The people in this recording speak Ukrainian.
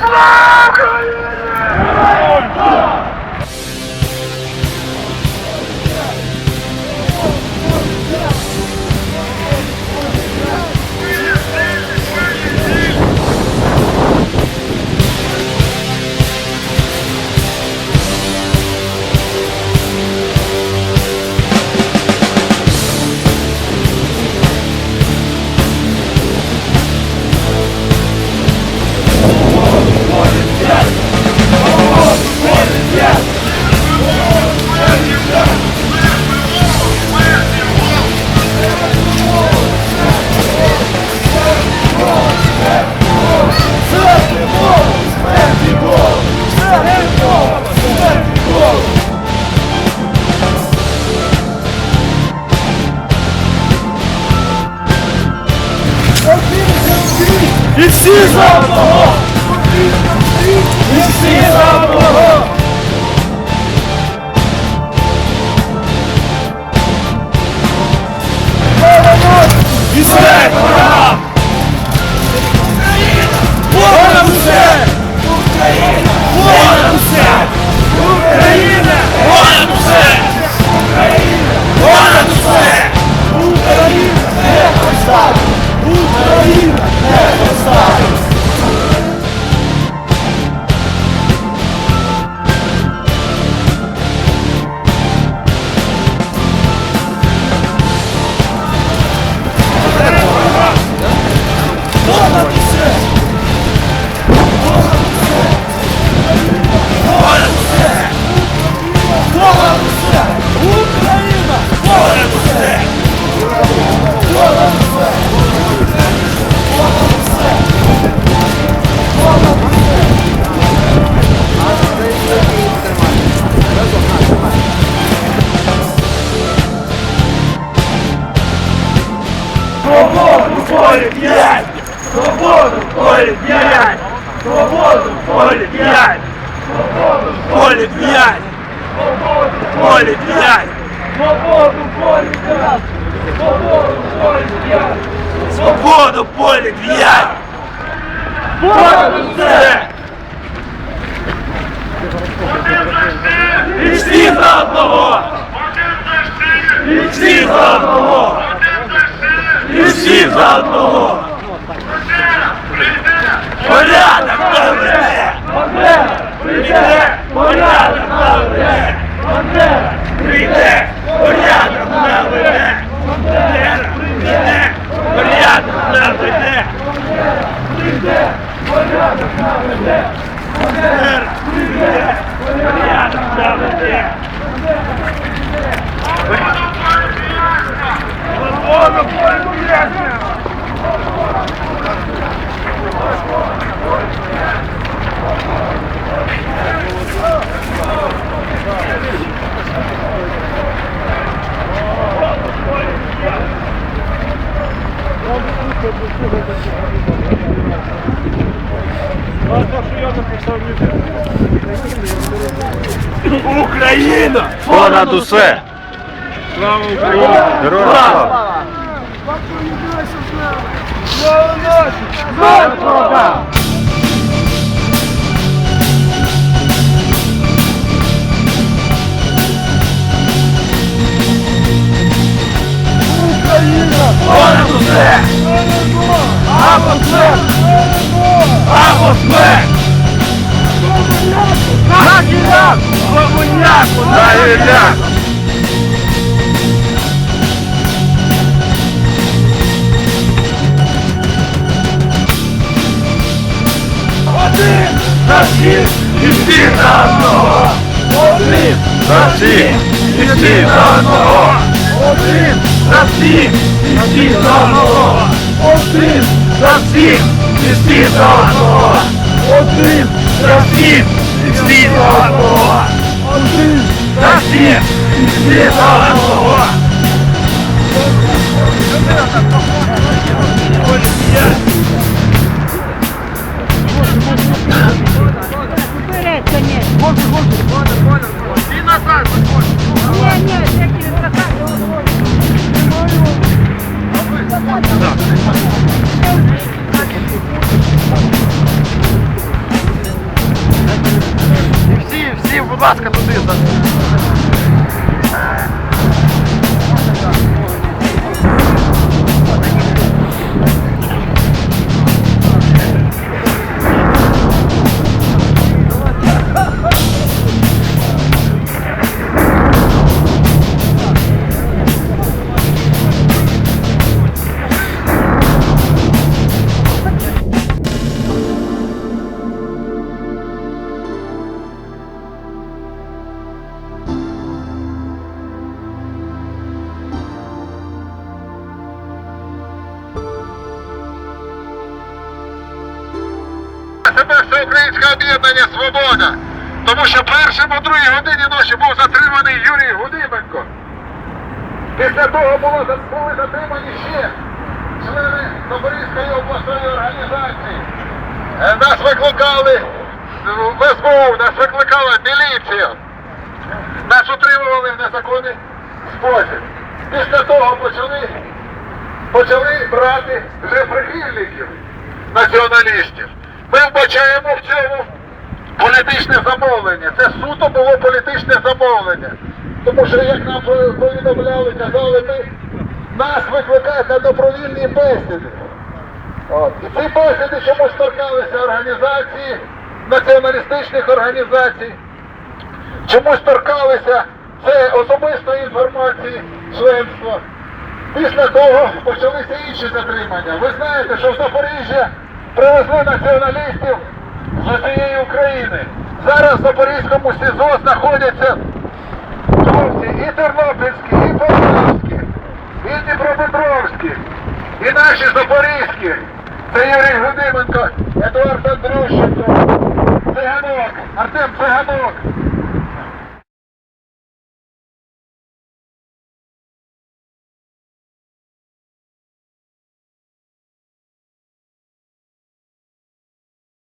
Come on! Isso é 岛 Свободу поле п'ять! Свободу поле п'ять! Свободу поле п'ять! Свободу поле п'ять! Свободу поле п'ять! Понад усе! І всі за одного! І всі за одного! І всі за одного! Свободу Україна! Понад усе! Слава Україні! Героям слава! Слава нашим! Слава ворогам! Україна! Понад усе! Або смерть! Або смерть! На гіляку! Комуняку! На гіляку! Один за всіх і всі за одного! Один за всіх і всі за одного! Один за всіх і всі за одного! Один за всіх і всі за одного! Один за всіх і всі за одного! І всі, всі, будь ласка, туди. Тебе всеукраїнське об'єднання Свобода. Тому що першим о другій годині ночі був затриманий Юрій Гудименко. Після того було, були затримані ще члени Запорізької обласної організації. Е, Нас викликали е, в СБУ, нас викликала міліція. Нас утримували в незаконний спосіб. Після того почали, почали брати вже прихильників націоналістів. Ми вбачаємо в цьому політичне замовлення. Це суто було політичне замовлення. Тому що, як нам повідомляли, казали, ми, нас викликають на добровільні бесіди. От. І ці бесіди чомусь торкалися організації, націоналістичних організацій, чомусь торкалися це особистої інформації членства. Після того почалися інші затримання. Ви знаєте, що в Запоріжжя привезли націоналістів з усієї України. Зараз в Запорізькому СІЗО знаходяться хлопці і Тернопільські, і Полтавські, і Дніпропетровські, і наші Запорізькі. Це Юрій Гудименко, Едуард Андрющенко, Циганок, Артем Циганок,